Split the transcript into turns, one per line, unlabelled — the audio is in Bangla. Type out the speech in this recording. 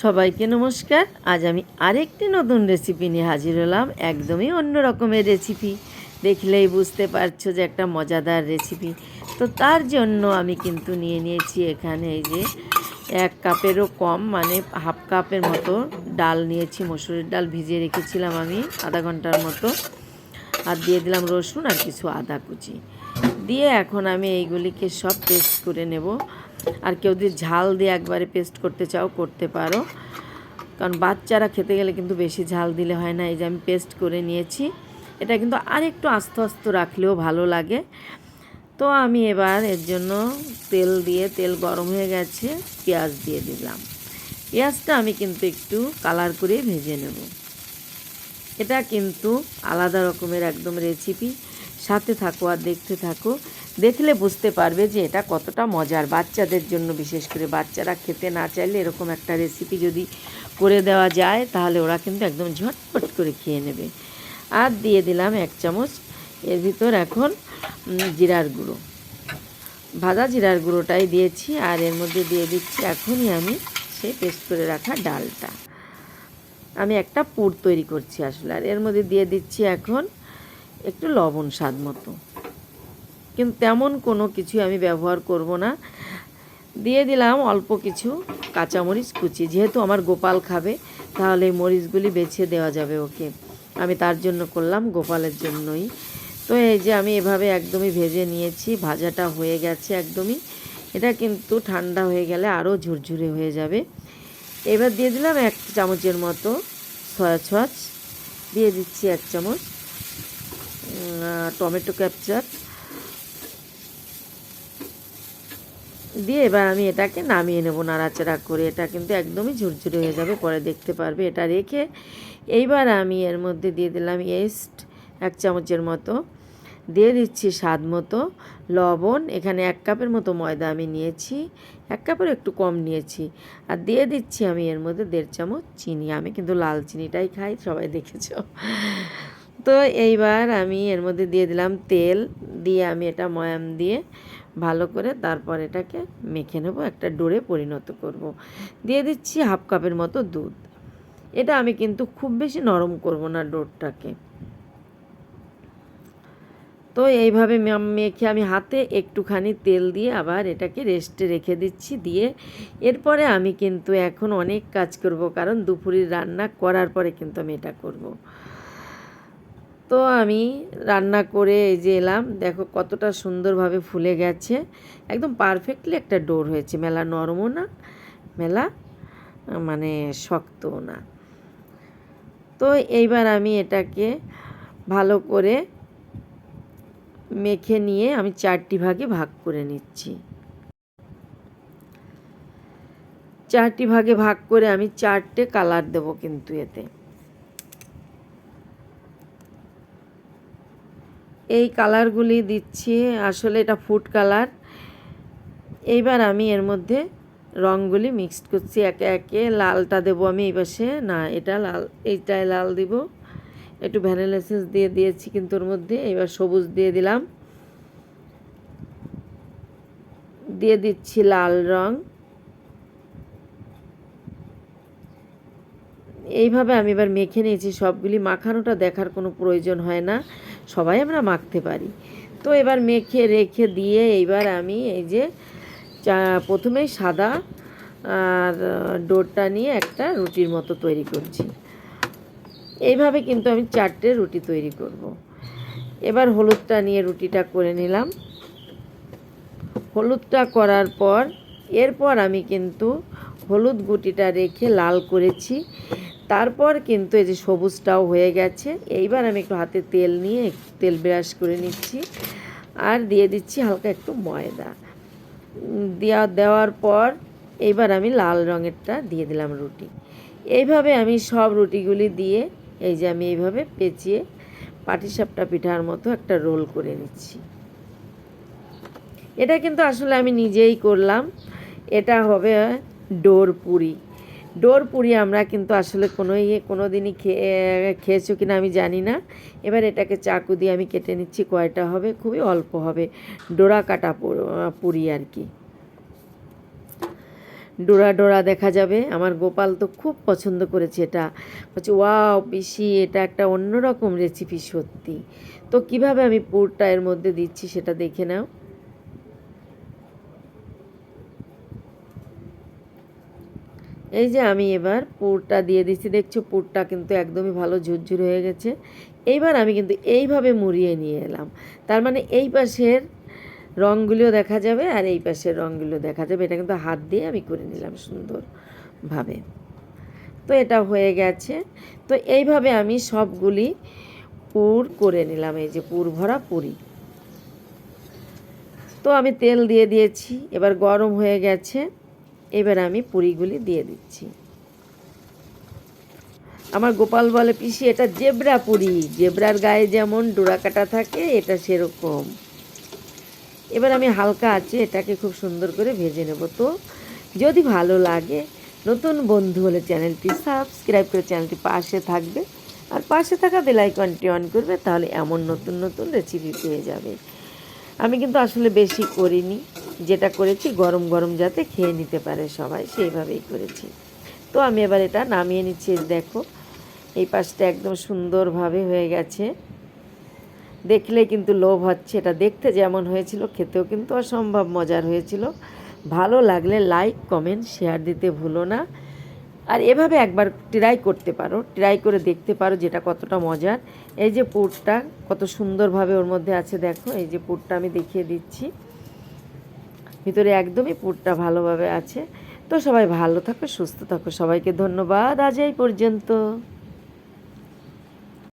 সবাইকে নমস্কার। আজ আমি আরেকটি নতুন রেসিপি নিয়ে হাজির হলাম, একদমই অন্য রকমের রেসিপি দেখলেই বুঝতে পারছ যে একটা মজাদার রেসিপি তো তার জন্য আমি কিন্তু নিয়ে নিয়েছি এখানে এই যে এক কাপেরও কম মানে হাফ কাপের মতো ডাল নিয়েছি, মসুরির ডাল ভিজিয়ে রেখেছিলাম আমি আধা ঘণ্টার মতো। আর দিয়ে দিলাম রসুন আর কিছু আদা কুচি। দিয়ে এখন আমি এইগুলিকে সব পেস্ট করে নেব। আর কেউ যদি ঝাল দিয়ে একবারে পেস্ট করতে চাও, করতে পারো। কারণ বাচ্চারা খেতে গেলে কিন্তু বেশি ঝাল দিলে হয় না। এই যে আমি পেস্ট করে নিয়েছি, এটা কিন্তু আর একটু আস্তে আস্তে রাখলেও ভালো লাগে। তো আমি এবার এর জন্য তেল দিয়ে, তেল গরম হয়ে গেছে, পেঁয়াজ দিয়ে দিলাম। পেঁয়াজটা আমি কিন্তু একটু কালার করে ভেজে নেব। এটা কিন্তু আলাদা রকমের একদম রেসিপি সাথে থাকো আর দেখতে থাকো। দেখলে বুঝতে পারবে যে এটা কতটা মজার। বাচ্চাদের জন্য, বিশেষ করে বাচ্চারা খেতে না চাইলে এরকম একটা রেসিপি যদি করে দেওয়া যায়, তাহলে ওরা কিন্তু একদম ঝটপট করে খেয়ে নেবে। আর দিয়ে দিলাম এক চামচ, এর ভিতর এখন জিরার গুঁড়ো। ভাজা জিরার গুঁড়োটাই দিয়েছি, আর এর মধ্যে দিয়ে দিচ্ছি এখনই আমি সেই পেস্ট করে রাখা ডালটা। আমি একটা পুর তৈরি করছি আসলে, আর এর মধ্যে দিয়ে দিচ্ছি এখন একটু লবণ স্বাদ মতো। কিন্তু তেমন কোনো কিছু আমি ব্যবহার করব না। দিয়ে দিলাম অল্প কিছু কাঁচামরিচ কুচি। যেহেতু আমার গোপাল খাবে, তাহলে এই মরিচগুলি বেছে দেওয়া যাবে ওকে। আমি তার জন্য করলাম, গোপালের জন্যই। তো এই যে আমি এভাবে একদমই ভেজে নিয়েছি, ভাজাটা হয়ে গেছে একদমই। এটা কিন্তু ঠান্ডা হয়ে গেলে আরও ঝুরঝুরে হয়ে যাবে। এবার দিয়ে দিলাম এক চামচের মতো সয়া সস। দিয়ে দিচ্ছি এক চামচ টমেটো ক্যাপচার। দিয়ে এবার আমি এটাকে নামিয়ে নেব, নাড়াচাড়া করে। এটা কিন্তু একদমই ঝুরঝুরে হয়ে যাবে, পরে দেখতে পারবে। এটা রেখে এইবার আমি এর মধ্যে দিয়ে দিলাম ইস্ট এক চামচের মতো। দিয়ে দিচ্ছি স্বাদ মতো লবণ। এখানে এক কাপের মতো ময়দা আমি নিয়েছি, এক কাপের একটু কম নিয়েছি। আর দিয়ে দিচ্ছি আমি এর মধ্যে দেড় চামচ চিনি। আমি কিন্তু লাল চিনিটাই খাই, সবাই দেখেছ। তো এইবার আমি এর মধ্যে দিয়ে দিলাম তেল। দিয়ে আমি এটা ময়াম দিয়ে ভালো করে তারপর এটাকে মেখে নেব, একটা ডোরে পরিণত করব। দিয়ে দিচ্ছি হাফ কাপের মতো দুধ এটা আমি কিন্তু খুব বেশি নরম করব না ডোরটাকে তো এইভাবে মেখে আমি হাতে একটুখানি তেল দিয়ে আবার এটাকে রেস্টে রেখে দিচ্ছি দিয়ে এরপরে আমি কিন্তু এখন অনেক কাজ করব, কারণ দুপুরের রান্না করার পরে কিন্তু আমি এটা করব। তো আমি রান্না করে এই যে এলাম, দেখো কতটা সুন্দরভাবে ফুলে গেছে। একদম পারফেক্টলি একটা ডোর হয়েছে। মেলা নরমও না, মেলা মানে শক্তও না। তো এইবার আমি এটাকে ভালো করে মেখে নিয়ে আমি চারটি ভাগে ভাগ করে নিচ্ছি। চারটি ভাগে ভাগ করে আমি চারটে কালার দেব কিন্তু এতে। এই কালারগুলি দিচ্ছি, আসলে এটা ফুড কালার এইবার আমি এর মধ্যে রঙগুলি মিক্সড করছি, একে একে। লালটা দেবো আমি এই পাশে। না, এটা লাল, এইটায় লাল দিব। একটু ভ্যানিলা দিয়ে দিয়েছি কিন্তু ওর মধ্যে। এবার সবুজ দিয়ে দিলাম। দিয়ে দিচ্ছি লাল রং। এইভাবে আমি এবার মেখে নিয়েছি, সবগুলি মাখানোটা দেখার কোনো প্রয়োজন হয় না, সবাই আমরা মাখতে পারি। তো এবার মেখে রেখে দিয়ে এইবার আমি এই যে প্রথমেই সাদা আর ডোরটা নিয়ে একটা রুটির মতো তৈরি করছি। এইভাবে কিন্তু আমি চারটে রুটি তৈরি করব। এবার হলুদটা নিয়ে রুটিটা করে নিলাম। হলুদটা করার পর, এরপর আমি কিন্তু হলুদ গুটিটা রেখে লাল করেছি। তারপর কিন্তু এই যে সবুজটাও হয়ে গেছে। এইবার আমি একটু হাতে তেল নিয়ে তেল ব্রাশ করে নিচ্ছি। আর দিয়ে দিচ্ছি হালকা একটু ময়দা। দেওয়া দেওয়ার পর এইবার আমি লাল রঙেরটা দিয়ে দিলাম রুটি। এইভাবে আমি সব রুটিগুলি দিয়ে এই যে আমি এইভাবে পেঁচিয়ে পাটিসাপটা পিঠার মতো একটা রোল করে নিচ্ছি। এটা কিন্তু আসলে আমি নিজেই করলাম। এটা হবে ডোর পুরি। ডোর পুরি আমরা কিন্তু আসলে কোনো ইয়ে কোনো দিনই খেয়ে খেয়েছো কিনা আমি জানি না। এবার এটাকে চাকু দিয়ে আমি কেটে নিচ্ছি, কয়টা হবে? খুবই অল্প হবে। ডোরা কাটা পুরি আর কি। ডোরা ডোরা দেখা যাবে। আমার গোপাল তো খুব পছন্দ করেছে এটা। বলছে, ওয়াও পিসি, এটা একটা অন্যরকম রেসিপি সত্যি। তো কীভাবে আমি পুরটা এর মধ্যে দিচ্ছি সেটা দেখে নাও। এই যে আমি এবার পুরটা দিয়ে দিচ্ছি। দেখছ পুরটা কিন্তু একদমই ভালো ঝুরঝুর হয়ে গেছে। এইবার আমি কিন্তু এইভাবে মুড়িয়ে নিয়ে এলাম। তার মানে এই পাশের রঙগুলিও দেখা যাবে আর এই পাশের রঙগুলো দেখা যাবে। এটা কিন্তু হাত দিয়ে আমি করে নিলাম সুন্দরভাবে। তো এটা হয়ে গেছে। তো এইভাবে আমি সবগুলি পুর করে নিলাম। এই যে পুর ভরা পুরি। তো আমি তেল দিয়ে দিয়েছি। এবার গরম হয়ে গেছে। এবার আমি পুরিগুলি দিয়ে দিচ্ছি। আমার গোপাল বলে, পিসি, এটা জেব্রা পুরি। জেব্রার গায়ে যেমন ডোরা কাটা থাকে, এটা সেরকম। এবার আমি হালকা আছে এটাকে খুব সুন্দর করে ভেজে নেব। তো যদি ভালো লাগে, নতুন বন্ধু হলে চ্যানেলটি সাবস্ক্রাইব করে চ্যানেলটি পাশে থাকবে। আর পাশে থাকা বেল আইকনটি অন করবে, তাহলে এমন নতুন নতুন রেসিপি পেয়ে যাবে। আমি কিন্তু আসলে বেশি করিনি। যেটা করেছি গরম গরম যাতে খেয়ে নিতে পারে সবাই, সেইভাবেই করেছি। তো আমি এবার এটা নামিয়ে নিচ্ছি দেখো। এই পাশটা একদম সুন্দরভাবে হয়ে গেছে। দেখলে কিন্তু লোভ হচ্ছে, এটা দেখতে যেমন হয়েছিল, খেতেও কিন্তু অসম্ভব মজার হয়েছিল। ভালো লাগলে লাইক কমেন্ট শেয়ার দিতে ভুলো না। আর এভাবে একবার ট্রাই করতে পারো ট্রাই করে দেখতে পারো যেটা কতটা মজার। এই যে পুরটা কত সুন্দরভাবে ওর মধ্যে আছে দেখো, এই যে পুরটা আমি দেখিয়ে দিচ্ছি। ভিতরে একদমই পুরটা ভালোভাবে আছে। তো সবাই ভালো থাকো, সুস্থ থাকো, সবাইকে ধন্যবাদ। আজ এই পর্যন্ত।